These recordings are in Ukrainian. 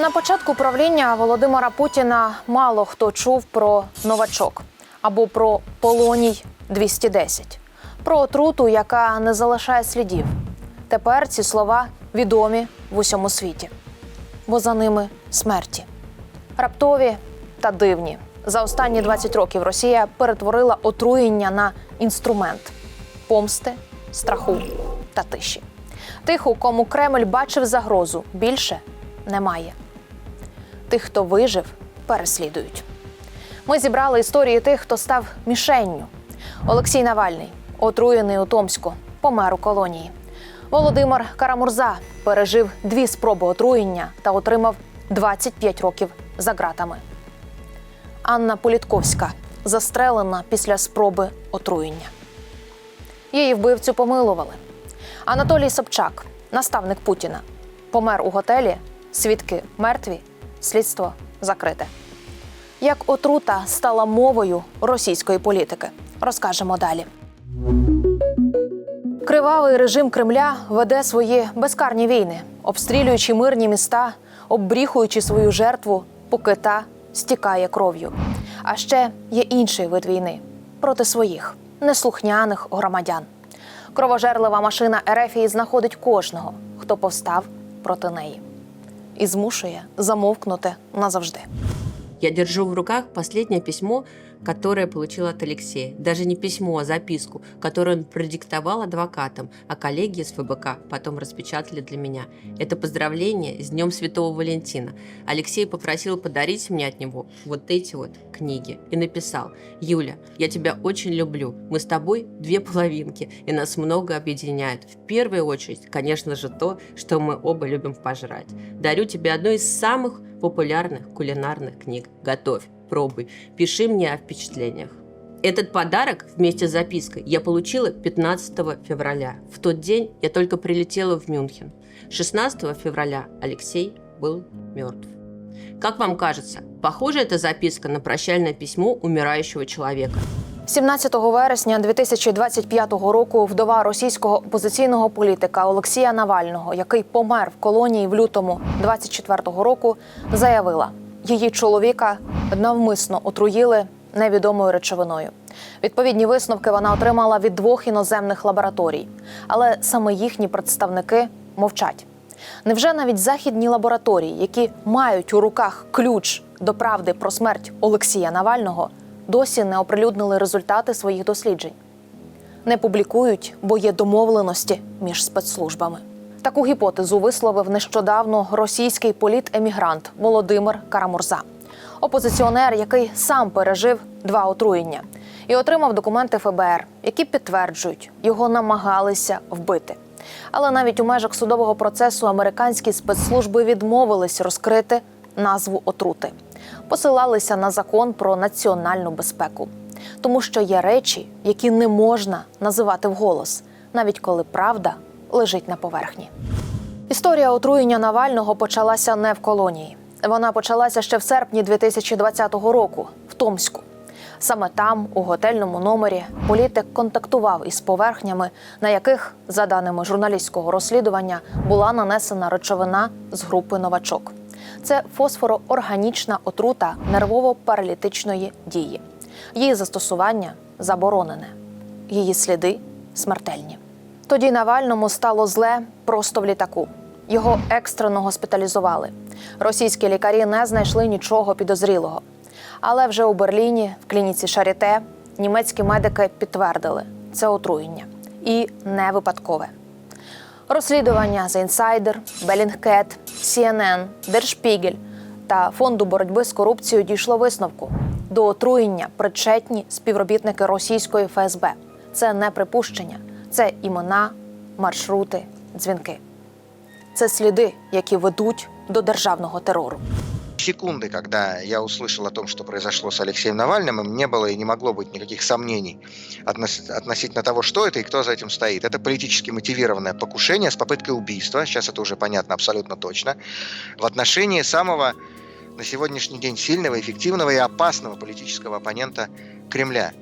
На початку правління Володимира Путіна мало хто чув про новачок або про полоній 210 про отруту, яка не залишає слідів. Тепер ці слова відомі в усьому світі, бо за ними смерті. Раптові та дивні. За останні 20 років Росія перетворила отруєння на інструмент помсти, страху та тиші. Тих, у кому Кремль бачив загрозу, більше немає. Тих, хто вижив, переслідують. Ми зібрали історії тих, хто став мішенню. Олексій Навальний, отруєний у Томську, помер у колонії. Володимир Карамурза пережив дві спроби отруєння та отримав 25 років за ґратами. Анна Політковська застрелена після спроби отруєння. Її вбивцю помилували. Анатолій Собчак, наставник Путіна, помер у готелі, свідки мертві, слідство закрите. Як отрута стала мовою російської політики, розкажемо далі. Кривавий режим Кремля веде свої безкарні війни, обстрілюючи мирні міста, оббріхуючи свою жертву, поки та стікає кров'ю. А ще є інший вид війни проти своїх неслухняних громадян. Кровожерлива машина Ерефії знаходить кожного, хто повстав проти неї, і змушує замовкнути назавжди. Я держу в руках последнее письмо, которое получил от Алексея. Даже не письмо, а записку, которую он продиктовал адвокатам, а коллеги из ФБК потом распечатали для меня. Это поздравление с Днем Святого Валентина. Алексей попросил подарить мне от него вот эти вот книги и написал «Юля, я тебя очень люблю. Мы с тобой две половинки, и нас много объединяет. В первую очередь, конечно же, то, что мы оба любим пожрать. Дарю тебе одну из самых популярных кулинарных книг. Готовь, пробуй, пиши мне о впечатлениях. Этот подарок вместе с запиской я получила 15 февраля. В тот день я только прилетела в Мюнхен. 16 февраля Алексей был мертв. Как вам кажется, похожа эта записка на прощальное письмо умирающего человека? 17 вересня 2025 року вдова російського опозиційного політика Олексія Навального, який помер в колонії в лютому 24-го року, заявила, її чоловіка навмисно отруїли невідомою речовиною. Відповідні висновки вона отримала від двох іноземних лабораторій, але саме їхні представники мовчать. Невже навіть західні лабораторії, які мають у руках ключ до правди про смерть Олексія Навального, досі не оприлюднили результати своїх досліджень? Не публікують, бо є домовленості між спецслужбами. Таку гіпотезу висловив нещодавно російський політемігрант Володимир Карамурза, опозиціонер, який сам пережив два отруєння і отримав документи ФБР, які підтверджують, його намагалися вбити. Але навіть у межах судового процесу американські спецслужби відмовились розкрити назву отрути, посилалися на закон про національну безпеку, тому що є речі, які не можна називати вголос, навіть коли правда лежить на поверхні. Історія отруєння Навального почалася не в колонії. Вона почалася ще в серпні 2020 року в Томську. Саме там, у готельному номері, політик контактував із поверхнями, на яких, за даними журналістського розслідування, була нанесена речовина з групи новачок. Це фосфороорганічна отрута нервово-паралітичної дії. Її застосування заборонене, її сліди смертельні. Тоді Навальному стало зле просто в літаку. Його екстрено госпіталізували. Російські лікарі не знайшли нічого підозрілого. Але вже у Берліні, в клініці Шаріте, німецькі медики підтвердили це отруєння і не випадкове. Розслідування The Insider, Bellingcat, CNN, Spiegel та фонду боротьби з корупцією дійшло висновку. До отруєння причетні співробітники російської ФСБ. Це не припущення, це імена, маршрути, дзвінки. Це сліди, які ведуть до державного терору. секунды, когда я услышал о том, что произошло с Алексеем Навальным, и не было и не могло быть никаких сомнений относ- относительно того, что это и кто за этим стоит. Это политически мотивированное покушение с попыткой убийства, сейчас это уже понятно абсолютно точно, в отношении самого на сегодняшний день сильного, эффективного и опасного политического оппонента Кремля.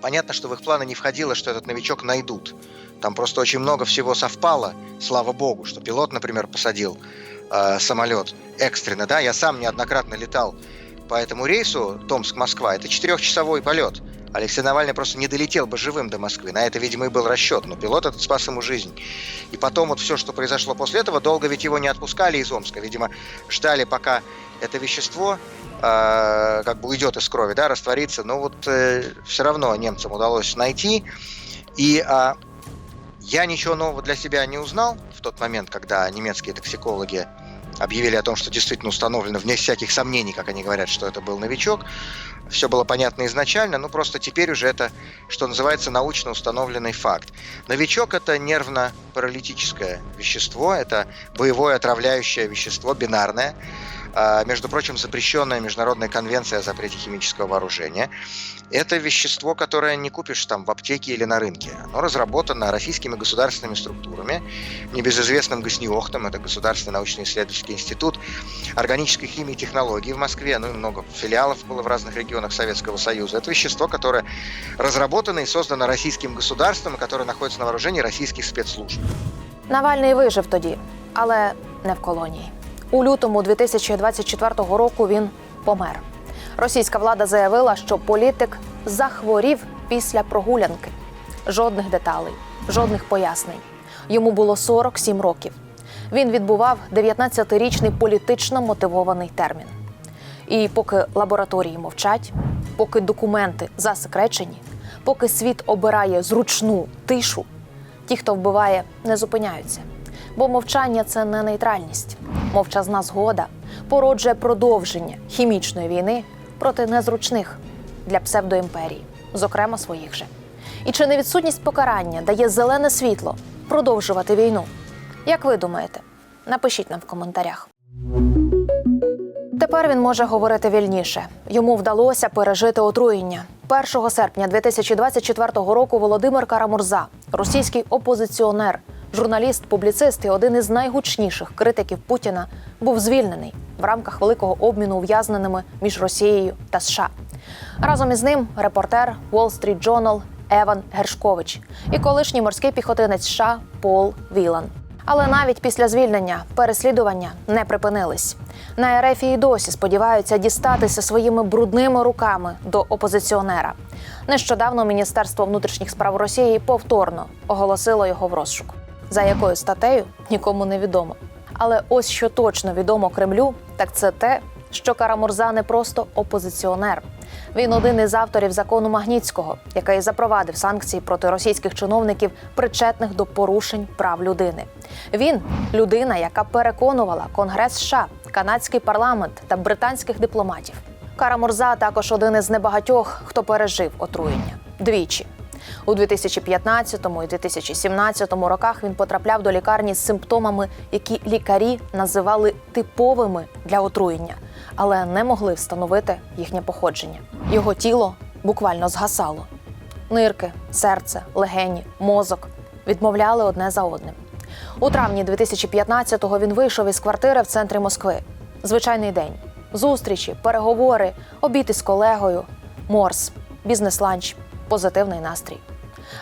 Понятно, что в их планы не входило, что этот новичок найдут. Там просто очень много всего совпало, слава богу, что пилот, например, посадил э, самолет экстренно, да, я сам неоднократно летал по этому рейсу Томск-Москва, это четырехчасовой полет. Алексей Навальный просто не долетел бы живым до Москвы. На это, видимо, и был расчет. Но пилот этот спас ему жизнь. И потом вот все, что произошло после этого, долго ведь его не отпускали из Омска. Видимо, ждали, пока это вещество э, как бы уйдет из крови, да, растворится. Но вот э, все равно немцам удалось найти. И э, я ничего нового для себя не узнал в тот момент, когда немецкие токсикологи объявили о том, что действительно установлено, вне всяких сомнений, как они говорят, что это был новичок. Все было понятно изначально, ну просто теперь уже это, что называется, научно установленный факт. Новичок – это нервно-паралитическое вещество, это боевое отравляющее вещество, бинарное, между прочим, запрещенная Международная конвенция о запрете химического вооружения. Это вещество, которое не купишь там в аптеке или на рынке. Оно разработано российскими государственными структурами, небезызвестным ГОСНИОХТом, это Государственный научно-исследовательский институт органической химии и технологий в Москве, ну и много филиалов было в разных регионах Советского Союза. Это вещество, которое разработано и создано российским государством, и которое находится на вооружении российских спецслужб. Навальний вижив тоді, але не в колонії. У лютому 2024 року він помер. Російська влада заявила, що політик захворів після прогулянки. Жодних деталей, жодних пояснень. Йому було 47 років. Він відбував 19-річний політично мотивований термін. І поки лабораторії мовчать, поки документи засекречені, поки світ обирає зручну тишу, ті, хто вбиває, не зупиняються. Бо мовчання це не нейтральність. Мовчазна згода породжує продовження хімічної війни проти незручних для псевдоімперії, зокрема своїх же. І чи не відсутність покарання дає зелене світло продовжувати війну? Як ви думаєте? Напишіть нам в коментарях. Тепер він може говорити вільніше. Йому вдалося пережити отруєння. 1 серпня 2024 року Володимир Карамурза, російський опозиціонер, журналіст, публіцист і один із найгучніших критиків Путіна, був звільнений в рамках великого обміну ув'язненими між Росією та США. Разом із ним репортер Wall Street Journal Еван Гершкович і колишній морський піхотинець США Пол Вілан. Але навіть після звільнення переслідування не припинились. На РФ і досі сподіваються дістатися своїми брудними руками до опозиціонера. Нещодавно Міністерство внутрішніх справ Росії повторно оголосило його в розшук. За якою статтею нікому не відомо. Але ось що точно відомо Кремлю, так це те, що Карамурза не просто опозиціонер. Він один із авторів закону Магнітського, який запровадив санкції проти російських чиновників, причетних до порушень прав людини. Він людина, яка переконувала Конгрес США, канадський парламент та британських дипломатів. Карамурза також один із небагатьох, хто пережив отруєння двічі. У 2015 і 2017 роках він потрапляв до лікарні з симптомами, які лікарі називали типовими для отруєння, але не могли встановити їхнє походження. Його тіло буквально згасало. Нирки, серце, легені, мозок відмовляли одне за одним. У травні 2015-го він вийшов із квартири в центрі Москви. Звичайний день. Зустрічі, переговори, обід із колегою, морс, бізнес-ланч, позитивний настрій.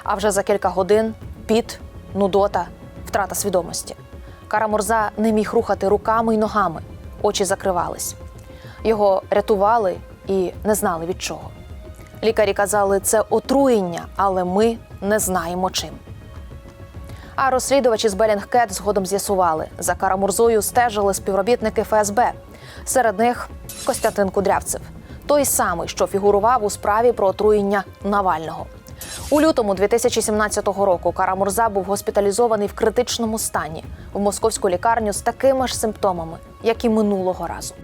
А вже за кілька годин піт, нудота, втрата свідомості. Карамурза не міг рухати руками й ногами, очі закривались. Його рятували і не знали від чого. Лікарі казали, це отруєння, але ми не знаємо чим. А розслідувачі з Белінгкет згодом з'ясували, за Карамурзою стежили співробітники ФСБ. Серед них Костянтин Кудрявцев, той самий, що фігурував у справі про отруєння Навального. У лютому 2017 року Карамурза був госпіталізований в критичному стані в московську лікарню з такими ж симптомами, як і минулого разу.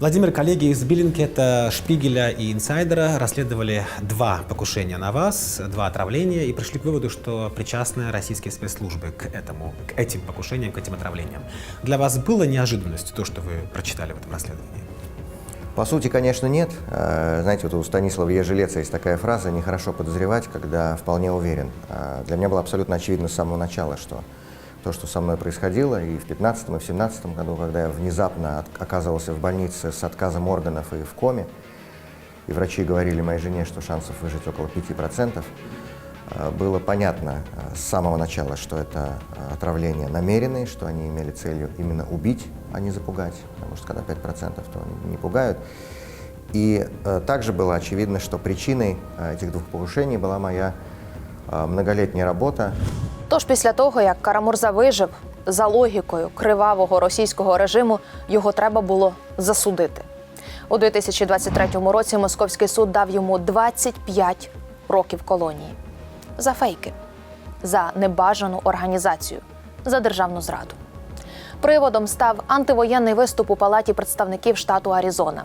Владимир, коллеги из Биллингкета, Шпигеля и Инсайдера расследовали два покушения на вас, два отравления и пришли к выводу, что причастны российские спецслужбы к этому, к этим покушениям, к этим отравлениям. Для вас было неожиданностью то, что вы прочитали в этом расследовании? По сути, конечно, нет. Э, Знаете, вот у Станислава Ежелеца есть такая фраза «нехорошо подозревать, когда вполне уверен». Э, Для меня было абсолютно очевидно с самого начала, что то, что со мной происходило и в 2015 и в 2017 году, когда я внезапно оказывался в больнице с отказом органов и в коме, и врачи говорили моей жене, что шансов выжить около 5%, э, было понятно с самого начала, что это отравление намеренное, что они имели целью именно убить, а не запугать, потому что когда 5%, то они не пугают. И э, также было очевидно, что причиной э, этих двух покушений была моя э, многолетняя работа Тож після того, як Карамурза вижив, за логікою кривавого російського режиму його треба було засудити. У 2023 році московський суд дав йому 25 років колонії за фейки, за небажану організацію, за державну зраду. Приводом став антивоєнний виступ у палаті представників штату Аризона.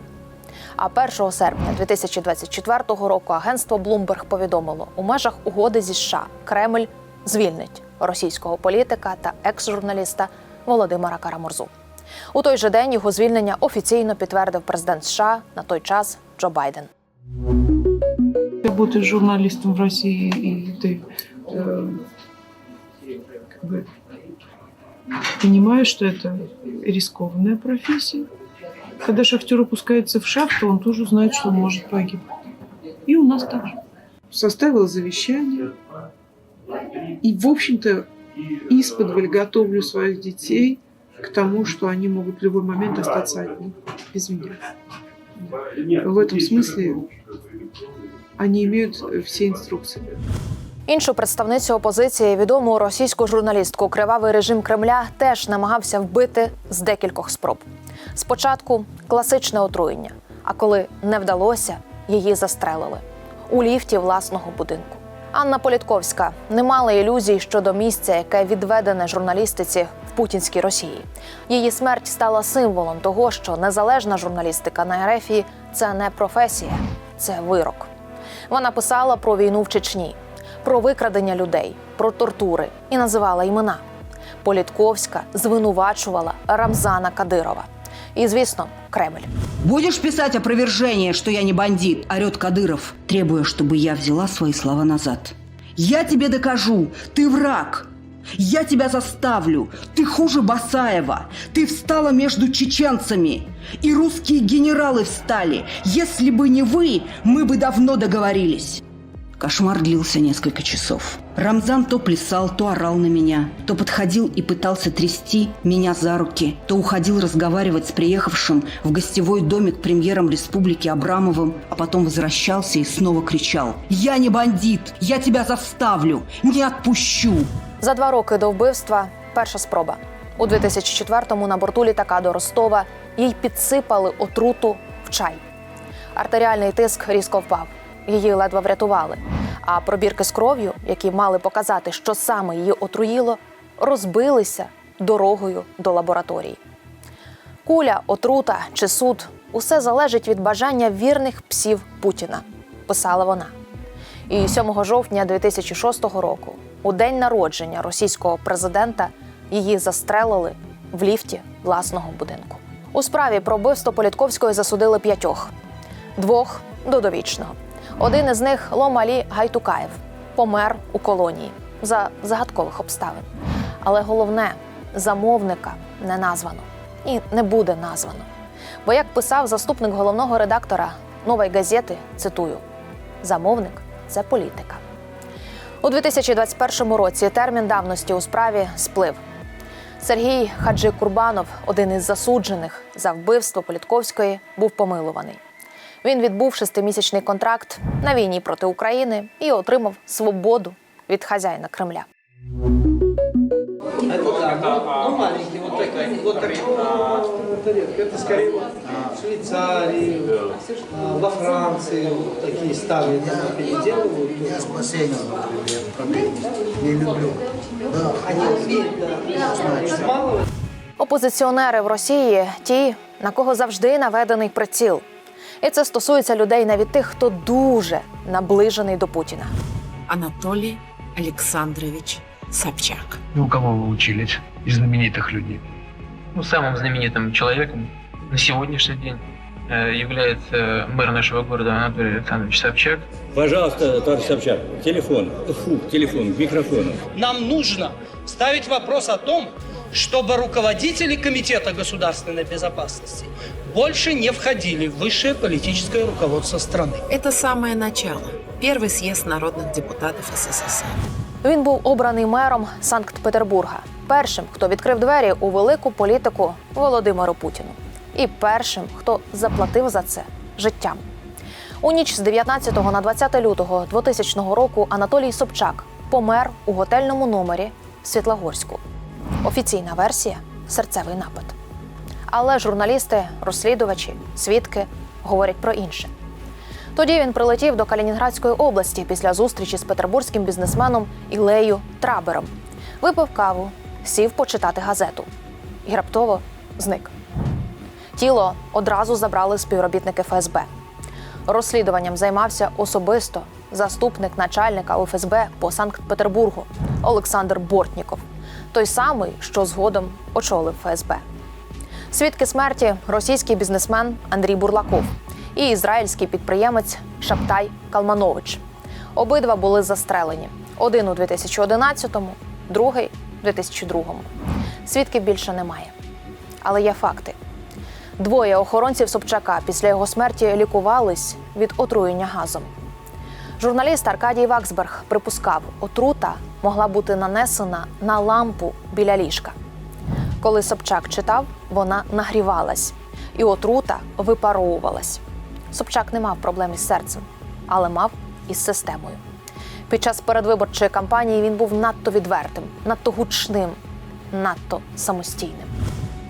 А 1 серпня 2024 року агентство Bloomberg повідомило, у межах угоди зі США Кремль звільнить російського політика та екс-журналіста Володимира Карамурзу. У той же день його звільнення офіційно підтвердив президент США на той час Джо Байден. Ты работаешь журналистом в России, и ты э, понимаешь, что это рискованная профессия. Когда шахтер опускается в шахту, он тоже знает, что он может погибнуть. И у нас так же. Составила завещание. И, в общем-то, исподволь готовлю своих детей к тому, что они могут в любой момент остаться одни, без меня. В этом смысле они имеют все инструкции. Іншу представницю опозиції, відому російську журналістку Кривавий режим Кремля теж намагався вбити з декількох спроб. Спочатку класичне отруєння, а коли не вдалося, її застрелили у ліфті власного будинку. Анна Політковська не мала ілюзій щодо місця, яке відведене журналістиці в путінській Росії. Її смерть стала символом того, що незалежна журналістика на Ерефії це не професія, це вирок. Вона писала про війну в Чечні, про викрадення людей, про тортури і називала імена. Політковська звинувачувала Рамзана Кадирова. І, звісно, Кремль. Будешь писать опровержение, что я не бандит, орет Кадыров, требуя, чтобы я взяла свои слова назад. Я тебе докажу, ты враг. Я тебя заставлю. Ты хуже Басаева. Ты встала между чеченцами. И русские генералы встали. Если бы не вы, мы бы давно договорились. Кошмар длился несколько часов. Рамзан то плясал, то орал на меня, то подходил и пытался трясти меня за руки, то уходил разговаривать с приехавшим в гостевой домик премьером республики Абрамовым, а потом возвращался и снова кричал «Я не бандит! Я тебя заставлю! Не отпущу!» За два роки до вбивства перша спроба. У 2004-му на борту літака до Ростова їй підсипали отруту в чай. Артеріальний тиск різко впав. Її ледве врятували. А пробірки з кров'ю, які мали показати, що саме її отруїло, розбилися дорогою до лабораторії. Куля, отрута чи суд усе залежить від бажання вірних псів Путіна, писала вона. І 7 жовтня 2006 року, у день народження російського президента, її застрелили в ліфті власного будинку. У справі про вбивство Політковської засудили п'ятьох, двох до довічного. Один із них Ломалі Гайтукаєв помер у колонії за загадкових обставин. Але головне замовника не названо і не буде названо. Бо, як писав заступник головного редактора нової газети, цитую: замовник це політика. У 2021 році термін давності у справі сплив. Сергій Хаджи Курбанов, один із засуджених за вбивство Політковської, був помилуваний. Він відбув шестимісячний контракт на війні проти України і отримав свободу від хазяїна Кремля. Ну, маленький, вот такие, вот такого тарелка. Это скорее вот в Швейцарии, а, во Франции вот такие старые дома переделывают. Я с бассейном, например, проблем. Не люблю. Да, Они да, значит. мало Опозиціонери в Росії ті, на кого завжди наведений приціл. І це стосується людей навіть тих, хто дуже наближений до Путіна. Анатолий Александрович Собчак. И у кого вы учились из знаменитых людей? Ну, самым знаменитым человеком на сегодняшний день э, является мэр нашего города Анатолий Александрович Собчак. Пожалуйста, товарищ Собчак, телефон, фу, телефон, к микрофону. Нам нужно ставить вопрос о том, чтобы руководители Комитета государственной безопасности больше не входили в высшее политическое руководство страны. Это самое начало. Первый съезд народных депутатов СССР. Він був обраний мером Санкт-Петербурга, першим, хто відкрив двері у велику політику Володимиру Путіну, і першим, хто заплатив за це життям. У ніч з 19 на 20 лютого 2000 року Анатолій Собчак помер у готельному номері в Світлогорську. Офіційна версія серцевий напад. Але журналісти, розслідувачі, свідки говорять про інше. Тоді він прилетів до Калінінградської області після зустрічі з петербурзьким бізнесменом Ілею Трабером. Випив каву, сів почитати газету і раптово зник. Тіло одразу забрали співробітники ФСБ. Розслідуванням займався особисто заступник начальника ФСБ по Санкт-Петербургу Олександр Бортніков, той самий, що згодом очолив ФСБ. Свідки смерті російський бізнесмен Андрій Бурлаков і ізраїльський підприємець Шаптай Калманович. Обидва були застрелені: один у 2011-му, другий у 2002-му. Свідків більше немає. Але є факти. Двоє охоронців Собчака після його смерті лікувались від отруєння газом. Журналіст Аркадій Ваксберг припускав, отрута могла бути нанесена на лампу біля ліжка. Коли Собчак читав, вона нагрівалась, і отрута випаровувалась. Собчак не мав проблем із серцем, але мав із системою. Під час передвиборчої кампанії він був надто відвертим, надто гучним, надто самостійним.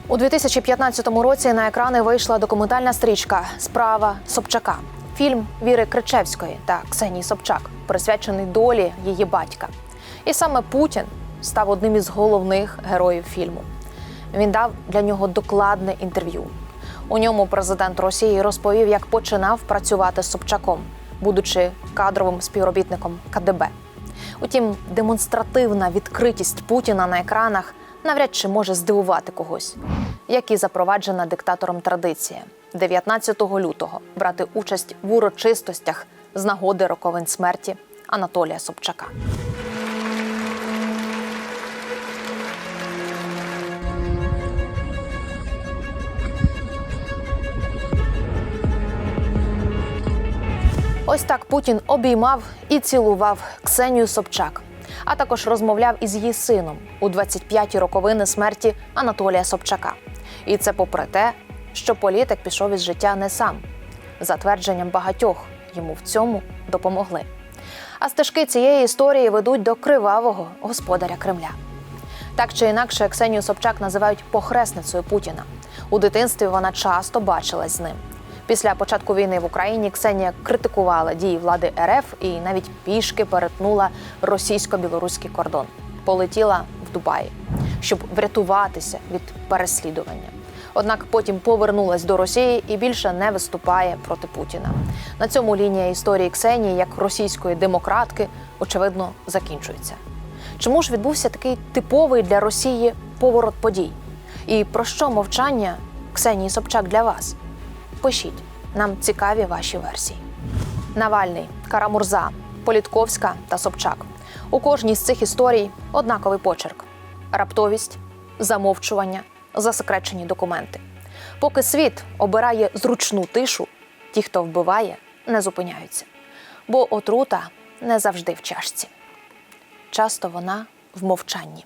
У 2015 році на екрани вийшла документальна стрічка Справа Собчака. Фільм Віри Кричевської та Ксенії Собчак, присвячений долі її батька. І саме Путін став одним із головних героїв фільму. Він дав для нього докладне інтерв'ю. У ньому президент Росії розповів, як починав працювати з Собчаком, будучи кадровим співробітником КДБ. Утім, демонстративна відкритість Путіна на екранах навряд чи може здивувати когось, як і запроваджена диктатором традиція 19 лютого брати участь в урочистостях з нагоди роковин смерті Анатолія Собчака. Ось так Путін обіймав і цілував Ксенію Собчак, а також розмовляв із її сином у 25-ті роковини смерті Анатолія Собчака. І це попри те, що політик пішов із життя не сам. За твердженням багатьох йому в цьому допомогли. А стежки цієї історії ведуть до кривавого господаря Кремля. Так чи інакше, Ксенію Собчак називають похресницею Путіна. У дитинстві вона часто бачилась з ним. Після початку війни в Україні Ксенія критикувала дії влади РФ і навіть пішки перетнула російсько-білоруський кордон. Полетіла в Дубаї, щоб врятуватися від переслідування. Однак потім повернулась до Росії і більше не виступає проти Путіна. На цьому лінія історії Ксенії як російської демократки очевидно закінчується. Чому ж відбувся такий типовий для Росії поворот подій? І про що мовчання Ксенії Собчак для вас? Пишіть, нам цікаві ваші версії. Навальний, Карамурза, Політковська та Собчак. У кожній з цих історій однаковий почерк: раптовість, замовчування, засекречені документи. Поки світ обирає зручну тишу, ті, хто вбиває, не зупиняються. Бо отрута не завжди в чашці. Часто вона в мовчанні.